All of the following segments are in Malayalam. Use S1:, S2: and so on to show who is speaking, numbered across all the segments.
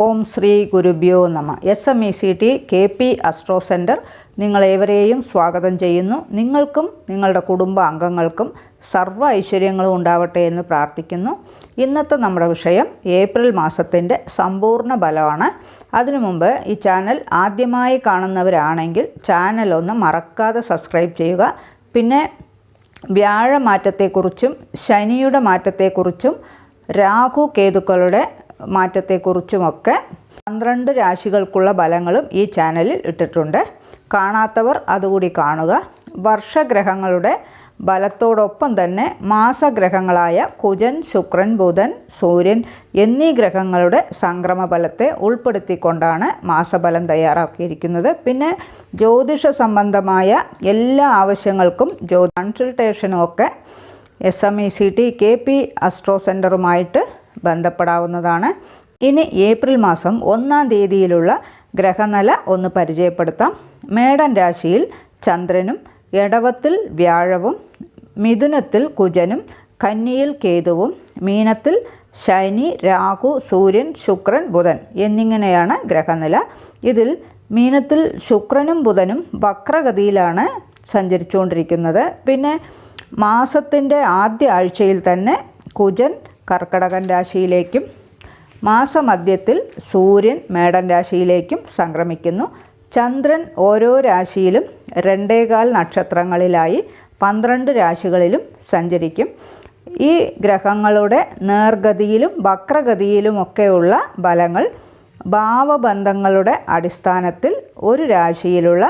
S1: ഓം ശ്രീ ഗുരുഭ്യോ നമ. S M E C T K P astro centre നിങ്ങളേവരെയും സ്വാഗതം ചെയ്യുന്നു. നിങ്ങൾക്കും നിങ്ങളുടെ കുടുംബ അംഗങ്ങൾക്കും സർവ ഐശ്വര്യങ്ങളും ഉണ്ടാവട്ടെ എന്ന് പ്രാർത്ഥിക്കുന്നു. ഇന്നത്തെ നമ്മുടെ വിഷയം ഏപ്രിൽ മാസത്തിന്റെ സമ്പൂർണ ഫലമാണ്. അതിനു മുമ്പ് ഈ ചാനൽ ആദ്യമായി കാണുന്നവരാണെങ്കിൽ ചാനൽ ഒന്ന് മറക്കാതെ സബ്സ്ക്രൈബ് ചെയ്യുക. പിന്നെ വ്യാഴമാറ്റത്തെക്കുറിച്ചും ശനിയുടെ മാറ്റത്തെക്കുറിച്ചും രാഹു കേതുക്കളുടെ മാറ്റത്തെക്കുറിച്ചുമൊക്കെ പന്ത്രണ്ട് രാശികൾക്കുള്ള ഫലങ്ങളും ഈ ചാനലിൽ ഇട്ടിട്ടുണ്ട്. കാണാത്തവർ അതുകൂടി കാണുക. വർഷഗ്രഹങ്ങളുടെ ബലത്തോടൊപ്പം തന്നെ മാസഗ്രഹങ്ങളായ കുജൻ ശുക്രൻ ബുധൻ സൂര്യൻ എന്നീ ഗ്രഹങ്ങളുടെ സംക്രമ ബലത്തെ ഉൾപ്പെടുത്തിക്കൊണ്ടാണ് മാസഫലം തയ്യാറാക്കിയിരിക്കുന്നത്. പിന്നെ ജ്യോതിഷ സംബന്ധമായ എല്ലാ ആവശ്യങ്ങൾക്കും ജ്യോ കൺസൾട്ടേഷനും ഒക്കെ S M E C T K P astro സെന്ററുമായിട്ട് ബന്ധപ്പെടാവുന്നതാണ്. ഇനി ഏപ്രിൽ മാസം ഒന്നാം തീയതിയിലുള്ള ഗ്രഹനില ഒന്ന് പരിചയപ്പെടുത്താം. മേടൻ രാശിയിൽ ചന്ദ്രനും എടവത്തിൽ വ്യാഴവും മിഥുനത്തിൽ കുജനും കന്നിയിൽ കേതുവും മീനത്തിൽ ശനി രാഹു സൂര്യൻ ശുക്രൻ ബുധൻ എന്നിങ്ങനെയാണ് ഗ്രഹനില. ഇതിൽ മീനത്തിൽ ശുക്രനും ബുധനും വക്രഗതിയിലാണ് സഞ്ചരിച്ചുകൊണ്ടിരിക്കുന്നത്. പിന്നെ മാസത്തിന്റെ ആദ്യ ആഴ്ചയിൽ തന്നെ കുജൻ കർക്കടകൻ രാശിയിലേക്കും മാസമധ്യത്തിൽ സൂര്യൻ മേടൻ രാശിയിലേക്കും സംക്രമിക്കുന്നു. ചന്ദ്രൻ ഓരോ രാശിയിലും രണ്ടേകാൽ നക്ഷത്രങ്ങളിലായി പന്ത്രണ്ട് രാശികളിലും സഞ്ചരിക്കും. ഈ ഗ്രഹങ്ങളുടെ നേർഗതിയിലും വക്രഗതിയിലുമൊക്കെയുള്ള ഫലങ്ങൾ ഭാവബന്ധങ്ങളുടെ അടിസ്ഥാനത്തിൽ ഒരു രാശിയിലുള്ള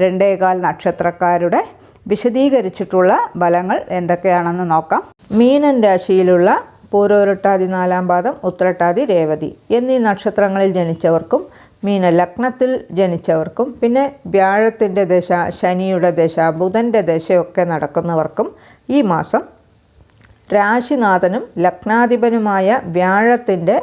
S1: രണ്ടേകാൽ നക്ഷത്രക്കാരുടെ വിശദീകരിച്ചിട്ടുള്ള ബലങ്ങൾ എന്തൊക്കെയാണെന്ന് നോക്കാം. മീനൻ രാശിയിലുള്ള പൂരോരട്ടാതി നാലാം പാദം ഉത്രട്ടാതി രേവതി എന്നീ നക്ഷത്രങ്ങളിൽ ജനിച്ചവർക്കും മീന ലഗ്നത്തിൽ ജനിച്ചവർക്കും പിന്നെ വ്യാഴത്തിന്റെ ദശ ശനിയുടെ ദശ ബുധന്റെ ദശയൊക്കെ നടക്കുന്നവർക്കും ഈ മാസം രാശിനാഥനും ലഗ്നാധിപനുമായ വ്യാഴത്തിന്റെ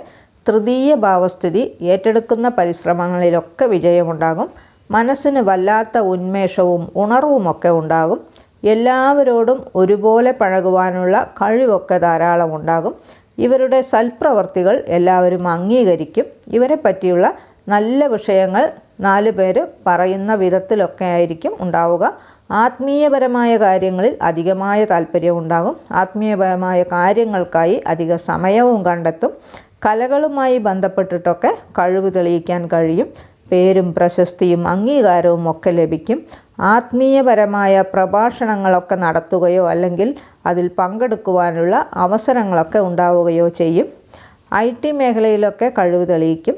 S1: തൃതീയ ഭാവസ്ഥിതി ഏറ്റെടുക്കുന്ന പരിശ്രമങ്ങളിലൊക്കെ വിജയമുണ്ടാകും. മനസ്സിന് വല്ലാത്ത ഉന്മേഷവും ഉണർവുമൊക്കെ ഉണ്ടാകും. എല്ലാവരോടും ഒരുപോലെ പഴകുവാനുള്ള കഴിവൊക്കെ ധാരാളം ഉണ്ടാകും. ഇവരുടെ സൽപ്രവർത്തികൾ എല്ലാവരും അംഗീകരിക്കും. ഇവരെ പറ്റിയുള്ള നല്ല വിഷയങ്ങൾ നാല് പേര് പറയുന്ന വിധത്തിലൊക്കെ ആയിരിക്കും ഉണ്ടാവുക. ആത്മീയപരമായ കാര്യങ്ങളിൽ അധികമായ താല്പര്യം ഉണ്ടാകും. ആത്മീയപരമായ കാര്യങ്ങൾക്കായി അധിക സമയവും കണ്ടെത്തും. കലകളുമായി ബന്ധപ്പെട്ടിട്ടൊക്കെ കഴിവ് തെളിയിക്കാൻ കഴിയും. പേരും പ്രശസ്തിയും അംഗീകാരവും ഒക്കെ ലഭിക്കും. ആത്മീയപരമായ പ്രഭാഷണങ്ങളൊക്കെ നടത്തുകയോ അല്ലെങ്കിൽ അതിൽ പങ്കെടുക്കുവാനുള്ള അവസരങ്ങളൊക്കെ ഉണ്ടാവുകയോ ചെയ്യും. ഐ ടി മേഖലയിലൊക്കെ കഴിവ് തെളിയിക്കും.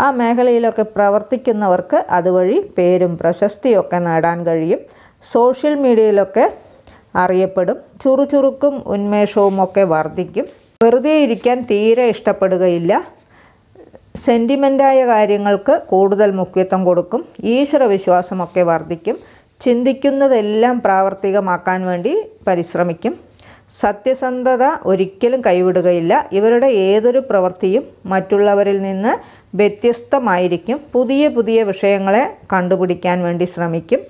S1: ആ മേഖലയിലൊക്കെ പ്രവർത്തിക്കുന്നവർക്ക് അതുവഴി പേരും പ്രശസ്തിയൊക്കെ നേടാൻ കഴിയും. സോഷ്യൽ മീഡിയയിലൊക്കെ അറിയപ്പെടും. ചുറുചുറുക്കും ഉന്മേഷവും ഒക്കെ വർദ്ധിക്കും. വെറുതെ ഇരിക്കാൻ തീരെ ഇഷ്ടപ്പെടുകയില്ല. സെന്റിമെന്റായ കാര്യങ്ങൾക്ക് കൂടുതൽ മുഖ്യത്വം കൊടുക്കും. ഈശ്വര വിശ്വാസമൊക്കെ വർദ്ധിക്കും. ചിന്തിക്കുന്നതെല്ലാം പ്രാവർത്തികമാക്കാൻ വേണ്ടി പരിശ്രമിക്കും. സത്യസന്ധത ഒരിക്കലും കൈവിടുകയില്ല. ഇവരുടെ ഏതൊരു പ്രവൃത്തിയും മറ്റുള്ളവരിൽ നിന്ന് വ്യത്യസ്തമായിരിക്കും. പുതിയ പുതിയ വിഷയങ്ങളെ കണ്ടുപിടിക്കാൻ വേണ്ടി ശ്രമിക്കും.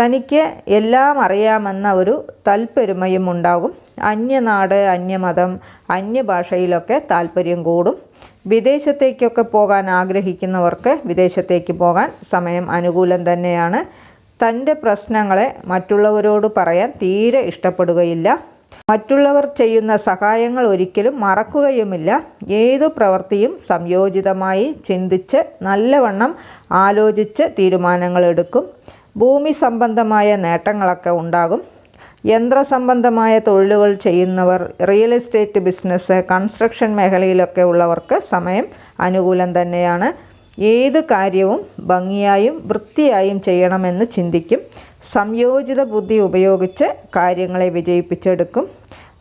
S1: തനിക്ക് എല്ലാം അറിയാമെന്ന ഒരു തൽപ്പെരുമയും ഉണ്ടാകും അന്യനാട് അന്യമതം അന്യഭാഷയിലൊക്കെ താല്പര്യം കൂടും. വിദേശത്തേക്കൊക്കെ പോകാൻ ആഗ്രഹിക്കുന്നവർക്ക് വിദേശത്തേക്ക് പോകാൻ സമയം അനുകൂലം തന്നെയാണ്. തന്റെ പ്രശ്നങ്ങളെ മറ്റുള്ളവരോട് പറയാൻ തീരെ ഇഷ്ടപ്പെടുകയില്ല. മറ്റുള്ളവർ ചെയ്യുന്ന സഹായങ്ങൾ ഒരിക്കലും മറക്കുകയുമില്ല. ഏതു പ്രവൃത്തിയും സംയോജിതമായി ചിന്തിച്ച് നല്ലവണ്ണം ആലോചിച്ച് തീരുമാനങ്ങൾ എടുക്കും. ഭൂമി സംബന്ധമായ നേട്ടങ്ങളൊക്കെ ഉണ്ടാകും. യന്ത്രസംബന്ധമായ തൊഴിലുകൾ ചെയ്യുന്നവർ റിയൽ എസ്റ്റേറ്റ് ബിസിനസ് കൺസ്ട്രക്ഷൻ മേഖലയിലൊക്കെ ഉള്ളവർക്ക് സമയം അനുകൂലം തന്നെയാണ്. ഏത് കാര്യവും ഭംഗിയായും വൃത്തിയായും ചെയ്യണമെന്ന് ചിന്തിക്കും. സംയോജിത ബുദ്ധി ഉപയോഗിച്ച് കാര്യങ്ങളെ വിജയിപ്പിച്ചെടുക്കും.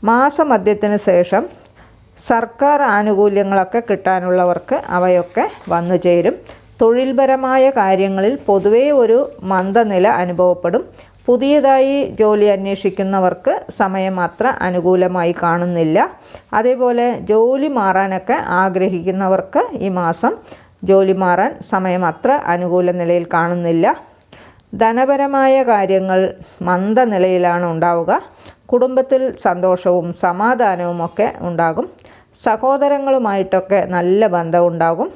S1: മാസമധ്യത്തിന് ശേഷം സർക്കാർ ആനുകൂല്യങ്ങളൊക്കെ കിട്ടാനുള്ളവർക്ക് അവയൊക്കെ വന്നു ചേരും. തൊഴിൽപരമായ കാര്യങ്ങളിൽ പൊതുവേ ഒരു മന്ദനില അനുഭവപ്പെടും. പുതിയതായി ജോലി അന്വേഷിക്കുന്നവർക്ക് സമയം അത്ര അനുകൂലമായി കാണുന്നില്ല. അതേപോലെ ജോലി മാറാനൊക്കെ ആഗ്രഹിക്കുന്നവർക്ക് ഈ മാസം ജോലി മാറാൻ സമയം അത്ര അനുകൂല നിലയിൽ കാണുന്നില്ല. ധനപരമായ കാര്യങ്ങൾ മന്ദനിലയിലാണ് ഉണ്ടാവുക. കുടുംബത്തിൽ സന്തോഷവും സമാധാനവും ഒക്കെ ഉണ്ടാകും. സഹോദരങ്ങളുമായിട്ടൊക്കെ നല്ല ബന്ധമുണ്ടാകും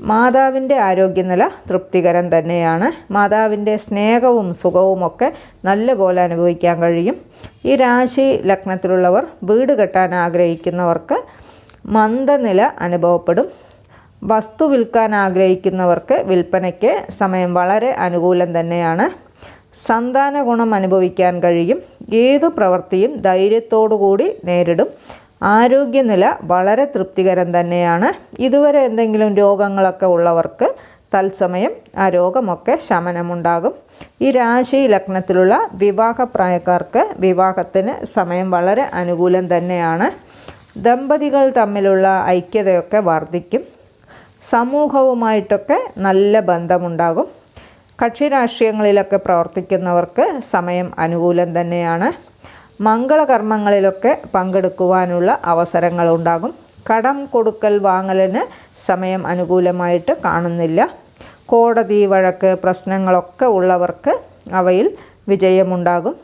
S1: മാതാവിന്റെ ആരോഗ്യനില തൃപ്തികരം തന്നെയാണ്. മാതാവിന്റെ സ്നേഹവും സുഖവുമൊക്കെ നല്ലപോലെ അനുഭവിക്കാൻ കഴിയും. ഈ രാശി ലഗ്നത്തിലുള്ളവർ വീട് കെട്ടാൻ ആഗ്രഹിക്കുന്നവർക്ക് മന്ദനില അനുഭവപ്പെടും. വസ്തു വിൽക്കാൻ ആഗ്രഹിക്കുന്നവർക്ക് വിൽപ്പനയ്ക്ക് സമയം വളരെ അനുകൂലം തന്നെയാണ്. സന്താന ഗുണം അനുഭവിക്കാൻ കഴിയും. ഏതു പ്രവൃത്തിയും ധൈര്യത്തോടു കൂടി നേരിടും. ആരോഗ്യനില വളരെ തൃപ്തികരം തന്നെയാണ്. ഇതുവരെ എന്തെങ്കിലും രോഗങ്ങളൊക്കെ ഉള്ളവർക്ക് തത്സമയം ആ രോഗമൊക്കെ ശമനമുണ്ടാകും. ഈ രാശി ലഗ്നത്തിലുള്ള വിവാഹപ്രായക്കാർക്ക് വിവാഹത്തിന് സമയം വളരെ അനുകൂലം തന്നെയാണ്. ദമ്പതികൾ തമ്മിലുള്ള ഐക്യതയൊക്കെ വർദ്ധിക്കും. സമൂഹവുമായിട്ടൊക്കെ നല്ല ബന്ധമുണ്ടാകും. കക്ഷി രാഷ്ട്രീയങ്ങളിലൊക്കെ പ്രവർത്തിക്കുന്നവർക്ക് സമയം അനുകൂലം തന്നെയാണ്. മംഗളകർമ്മങ്ങളിലൊക്കെ പങ്കെടുക്കുവാനുള്ള അവസരങ്ങളുണ്ടാകും. കടം കൊടുക്കൽ വാങ്ങലിന് സമയം അനുകൂലമായിട്ട് കാണുന്നില്ല. കോടതി വഴക്ക് പ്രശ്നങ്ങളൊക്കെ ഉള്ളവർക്ക് അവയിൽ വിജയമുണ്ടാകും.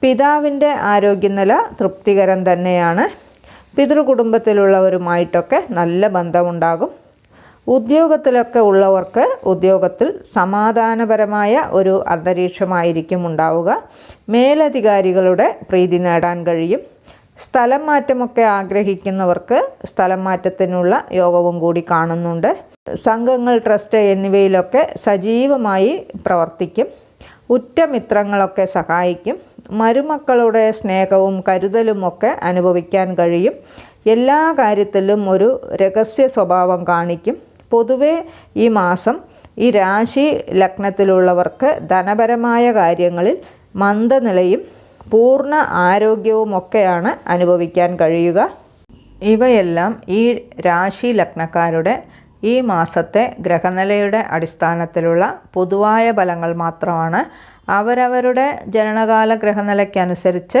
S1: പിതാവിന്റെ ആരോഗ്യനില തൃപ്തികരം തന്നെയാണ്. പിതൃകുടുംബത്തിലുള്ളവരുമായിട്ടൊക്കെ നല്ല ബന്ധമുണ്ടാകും. ഉദ്യോഗത്തിലൊക്കെ ഉള്ളവർക്ക് ഉദ്യോഗത്തിൽ സമാധാനപരമായ ഒരു അന്തരീക്ഷമായിരിക്കും ഉണ്ടാവുക. മേലധികാരികളുടെ പ്രീതി നേടാൻ കഴിയും. സ്ഥലം മാറ്റമൊക്കെ ആഗ്രഹിക്കുന്നവർക്ക് സ്ഥലം മാറ്റത്തിനുള്ള യോഗവും കൂടി കാണുന്നുണ്ട്. സംഘങ്ങൾ ട്രസ്റ്റ് എന്നിവയിലൊക്കെ സജീവമായി പ്രവർത്തിക്കും. ഉറ്റമിത്രങ്ങളൊക്കെ സഹായിക്കും. മരുമക്കളുടെ സ്നേഹവും കരുതലും ഒക്കെ അനുഭവിക്കാൻ കഴിയും. എല്ലാ കാര്യത്തിലും ഒരു രഹസ്യ സ്വഭാവം കാണിക്കും. പൊതുവെ ഈ മാസം ഈ രാശി ലഗ്നത്തിലുള്ളവർക്ക് ധനപരമായ കാര്യങ്ങളിൽ മന്ദനിലയും പൂർണ ആരോഗ്യവും ഒക്കെയാണ് അനുഭവിക്കാൻ കഴിയുക. ഇവയെല്ലാം ഈ രാശി ലഗ്നക്കാരുടെ ഈ മാസത്തെ ഗ്രഹനിലയുടെ അടിസ്ഥാനത്തിലുള്ള പൊതുവായ ഫലങ്ങൾ മാത്രമാണ്. അവരവരുടെ ജനനകാല ഗ്രഹനിലയ്ക്കനുസരിച്ച്